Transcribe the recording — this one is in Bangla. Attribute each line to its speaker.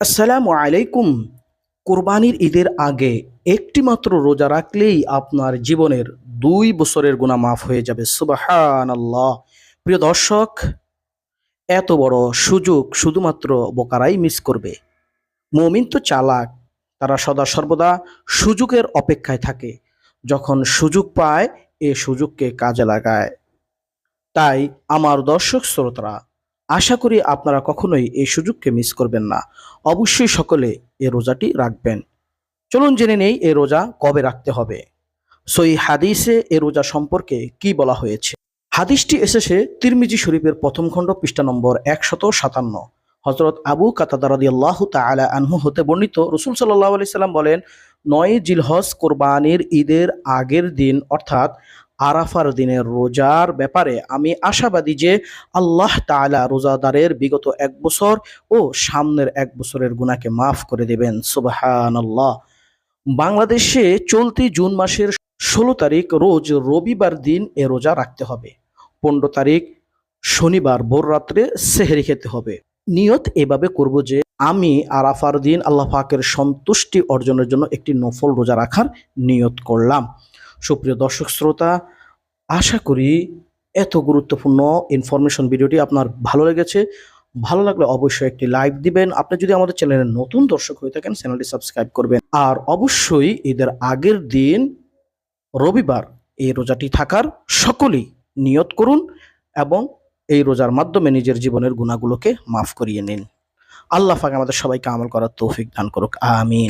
Speaker 1: আসসালামু আলাইকুম। কোরবানির ঈদের আগে একটি মাত্র রোজা রাখলেই আপনার জীবনের দুই বছরের গুণা মাফ হয়ে যাবে। সুবাহান আল্লাহ প্রিয় দর্শক, এত বড় সুযোগ শুধুমাত্র বোকারাই মিস করবে। মমিন তো চালাক, তারা সদা সর্বদা সুযোগের অপেক্ষায় থাকে। যখন সুযোগ পায়, এ সুযোগকে কাজে লাগায়। তাই আমার দর্শক শ্রোতারা আশা করি আপনারা কখনোই এই সুযোগকে মিস করবেন না। অবশ্যই সকলে এ রোজাটি রাখবেন। চলুন জেনে নেই এ রোজা কবে রাখতে হবে। সই হাদিসে এ রোজা সম্পর্কে কি বলা হয়েছে? হাদিসটি এসেছে তিরমিজি শরীফের প্রথম খণ্ড পৃষ্ঠা নম্বর একশত সাতান্ন। হজরত আবু কাতাদারদি আল্লাহ তালা আনহু হতে বর্ণিত রসুল সাল্লাহ আলি সাল্লাম বলেন, নয় জিলহজ কোরবানির ঈদের আগের দিন, অর্থাৎ আরাফার দিনের রোজার ব্যাপারে আমি আশাবাদী যে আল্লাহ তাআলা রোজাদারের বিগত এক বছর ও সামনের এক বছরের গুণাকে মাফ করে দেবেন। সুবহানাল্লাহ। বাংলাদেশে চলতি জুন মাসের ষোলো তারিখ রোজ রবিবার দিন এ রোজা রাখতে হবে। পনেরো তারিখ শনিবার ভোর রাত্রে সেহেরি খেতে হবে। নিয়ত এভাবে করব যে আমি আরাফার দিন আল্লাহ পাকের সন্তুষ্টি অর্জনের জন্য একটি নফল রোজা রাখার নিয়ত করলাম। সুপ্রিয় দর্শক, শ্রোতা আশা করি এত গুরুত্বপূর্ণ ইনফরমেশন ভিডিওটি আপনার ভালো লেগেছে। ভালো লাগলে অবশ্যই একটি লাইক দিবেন। আপনি যদি আমাদের চ্যানেলের নতুন দর্শক হয়ে থাকেন চ্যানেলটি সাবস্ক্রাইব করবেন। আর অবশ্যই ঈদের আগের দিন, রবিবার, এই রোজাটি থাকার সকলেই নিয়ত করুন এবং এই রোজার মাধ্যমে নিজের জীবনের গুণাগুলোকে মাফ করিয়ে নিন। আল্লাহ পাক আমাদের সবাইকে আমল করার তৌফিক দান করুক। আমিন।